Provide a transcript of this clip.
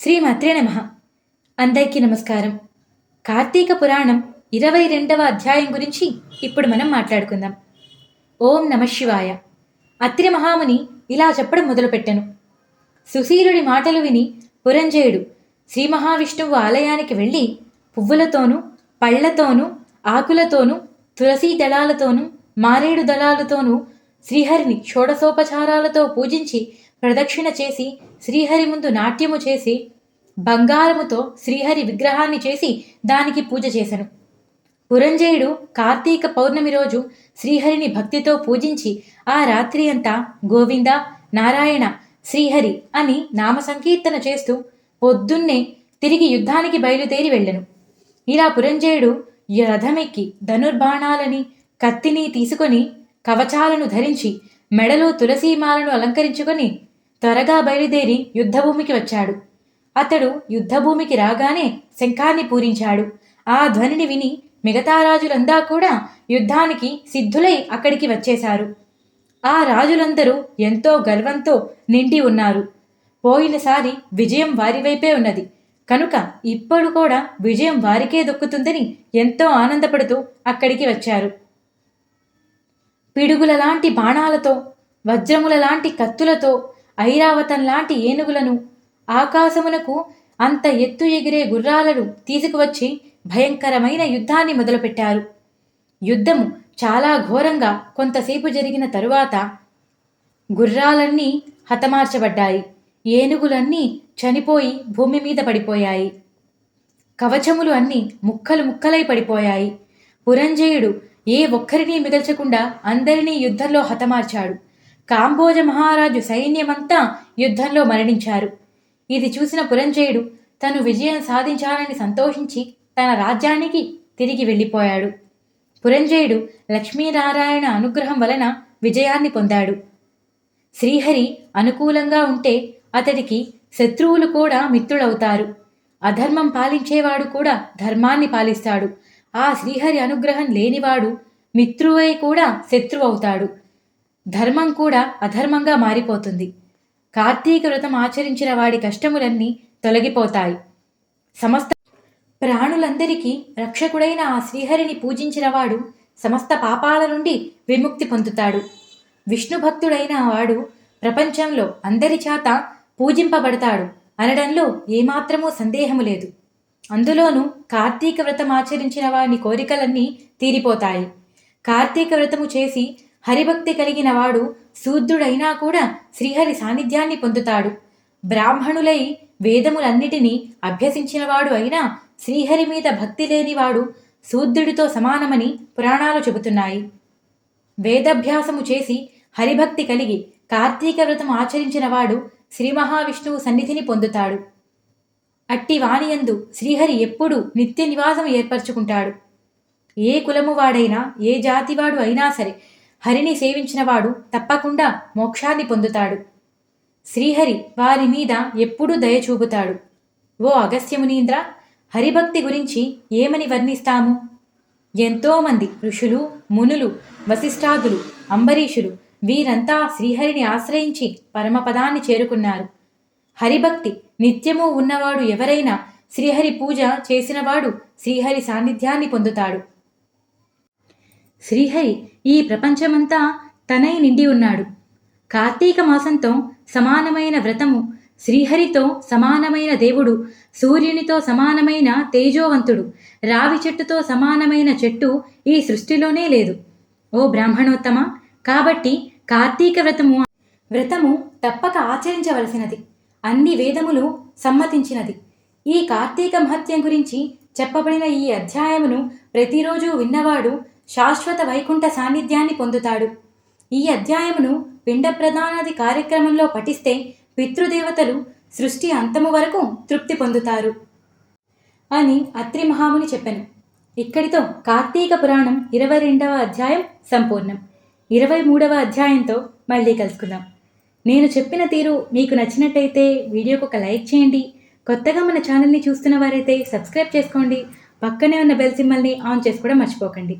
శ్రీమాత్రే నమ. అందరికీ నమస్కారం. కార్తీక పురాణం ఇరవై రెండవ అధ్యాయం గురించి ఇప్పుడు మనం మాట్లాడుకుందాం. ఓం నమ శివాయ. అత్రి మహాముని ఇలా చెప్పడం మొదలుపెట్టెను. సుశీలుడి మాటలు విని పురంజయుడు శ్రీ మహావిష్ణువు ఆలయానికి వెళ్ళి పువ్వులతోనూ పళ్ళతోనూ ఆకులతోనూ తులసీ దళాలతోనూ మారేడు దళాలతోనూ శ్రీహరిని షోడసోపచారాలతో పూజించి ప్రదక్షిణ చేసి శ్రీహరి ముందు నాట్యము చేసి బంగారముతో శ్రీహరి విగ్రహాన్ని చేసి దానికి పూజ చేశను పురంజయుడు కార్తీక పౌర్ణమి రోజు శ్రీహరిని భక్తితో పూజించి ఆ రాత్రి అంతా గోవింద నారాయణ శ్రీహరి అని నామ సంకీర్తన చేస్తూ పొద్దున్నే తిరిగి యుద్ధానికి బయలుదేరి వెళ్ళను. ఇలా పురంజయుడు రథమెక్కి ధనుర్బాణాలని కత్తిని తీసుకొని కవచాలను ధరించి మెడలో తులసీమాలను అలంకరించుకొని త్వరగా బయలుదేరి యుద్ధభూమికి వచ్చాడు. అతడు యుద్ధభూమికి రాగానే శంఖాన్ని పూరించాడు. ఆ ధ్వనిని విని మిగతా రాజులందా కూడా యుద్ధానికి సిద్ధులై అక్కడికి వచ్చేశారు. ఆ రాజులందరూ ఎంతో గర్వంతో నిండి ఉన్నారు. పోయినసారి విజయం వారివైపే ఉన్నది. కనుక ఇప్పుడు కూడా విజయం వారికే దొక్కుతుందని ఎంతో ఆనందపడుతూ అక్కడికి వచ్చారు. పిడుగుల లాంటి బాణాలతో వజ్రముల లాంటి కత్తులతో ఐరావతం లాంటి ఏనుగులను ఆకాశమునకు అంత ఎత్తు ఎగిరే గుర్రాలను తీసుకువచ్చి భయంకరమైన యుద్ధాన్ని మొదలుపెట్టారు. యుద్ధము చాలా ఘోరంగా కొంతసేపు జరిగిన తరువాత గుర్రాలన్నీ హతమార్చబడ్డాయి. ఏనుగులన్నీ చనిపోయి భూమి మీద పడిపోయాయి. కవచములు అన్నీ ముక్కలు ముక్కలై పడిపోయాయి. పురంజయుడు ఏ ఒక్కరిని మిగల్చకుండా అందరినీ యుద్ధంలో హతమార్చాడు. కాంబోజ మహారాజు సైన్యమంతా యుద్ధంలో మరణించారు. ఇది చూసిన పురంజయుడు తను విజయం సాధించాలని సంతోషించి తన రాజ్యానికి తిరిగి వెళ్ళిపోయాడు. పురంజయుడు లక్ష్మీనారాయణ అనుగ్రహం వలన విజయాన్ని పొందాడు. శ్రీహరి అనుకూలంగా ఉంటే అతడికి శత్రువులు కూడా మిత్రులవుతారు. అధర్మం పాలించేవాడు కూడా ధర్మాన్ని పాలిస్తాడు. ఆ శ్రీహరి అనుగ్రహం లేనివాడు మిత్రువై కూడా శత్రువు అవుతాడు ధర్మం కూడా అధర్మంగా మారిపోతుంది. కార్తీక వ్రతం ఆచరించిన వాడి కష్టములన్నీ తొలగిపోతాయి. సమస్త ప్రాణులందరికీ రక్షకుడైన ఆ శ్రీహరిని పూజించిన వాడు సమస్త పాపాల నుండి విముక్తి పొందుతాడు. విష్ణు భక్తుడైన వాడు ప్రపంచంలో అందరి చేత పూజింపబడతాడు అనడంలో ఏమాత్రమూ సందేహము లేదు. అందులోనూ కార్తీక వ్రతం ఆచరించిన వాని కోరికలన్నీ తీరిపోతాయి. కార్తీక వ్రతము చేసి హరిభక్తి కలిగిన వాడు శూద్రుడైనా కూడా శ్రీహరి సాన్నిధ్యాన్ని పొందుతాడు. బ్రాహ్మణులై వేదములన్నిటినీ అభ్యసించినవాడు అయినా శ్రీహరి మీద భక్తి లేనివాడు శూద్రుడితో సమానమని పురాణాలు చెబుతున్నాయి. వేదభ్యాసము చేసి హరిభక్తి కలిగి కార్తీక వ్రతం ఆచరించినవాడు శ్రీ మహావిష్ణువు సన్నిధిని పొందుతాడు. అట్టి వాణియందు శ్రీహరి ఎప్పుడూ నిత్య నివాసం ఏర్పరచుకుంటాడు. ఏ కులము వాడైనా ఏ జాతివాడు అయినా సరే హరిని సేవించినవాడు తప్పకుండా మోక్షాన్ని పొందుతాడు. శ్రీహరి వారి మీద ఎప్పుడూ దయ చూపుతాడు. ఓ అగస్త్యమునీంద్ర హరిభక్తి గురించి ఏమని వర్ణిస్తాము? ఎంతోమంది ఋషులు మునులు వశిష్ఠాదులు అంబరీషులు వీరంతా శ్రీహరిని ఆశ్రయించి పరమపదాన్ని చేరుకున్నారు. హరిభక్తి నిత్యము ఉన్నవాడు ఎవరైనా శ్రీహరి పూజ చేసినవాడు శ్రీహరి సాన్నిధ్యాన్ని పొందుతాడు. శ్రీహరి ఈ ప్రపంచమంతా తనై నిండి ఉన్నాడు. కార్తీక మాసంతో సమానమైన వ్రతము శ్రీహరితో సమానమైన దేవుడు సూర్యునితో సమానమైన తేజోవంతుడు రావి చెట్టుతో సమానమైన చెట్టు ఈ సృష్టిలోనే లేదు. ఓ బ్రాహ్మణోత్తమ కాబట్టి కార్తీక వ్రతము వ్రతము తప్పక ఆచరించవలసినది. అన్ని వేదములు సమ్మతించినది. ఈ కార్తీక మహత్యం గురించి చెప్పబడిన ఈ అధ్యాయమును ప్రతిరోజు విన్నవాడు శాశ్వత వైకుంఠ సాన్నిధ్యాన్ని పొందుతాడు. ఈ అధ్యాయమును పిండ ప్రధానాది కార్యక్రమంలో పఠిస్తే పితృదేవతలు సృష్టి అంతము వరకు తృప్తి పొందుతారు అని అత్రి మహాముని చెప్పాను. ఇక్కడితో కార్తీక పురాణం ఇరవై రెండవ అధ్యాయం సంపూర్ణం. ఇరవై మూడవ అధ్యాయంతో మళ్ళీ కలుసుకుందాం. నేను చెప్పిన తీరు మీకు నచ్చినట్టయితే వీడియోకు ఒక లైక్ చేయండి. కొత్తగా మన ఛానల్ని చూస్తున్న వారైతే సబ్స్క్రైబ్ చేసుకోండి. పక్కనే ఉన్న బెల్ సింబల్ని ఆన్ చేసుకోవడం మర్చిపోకండి.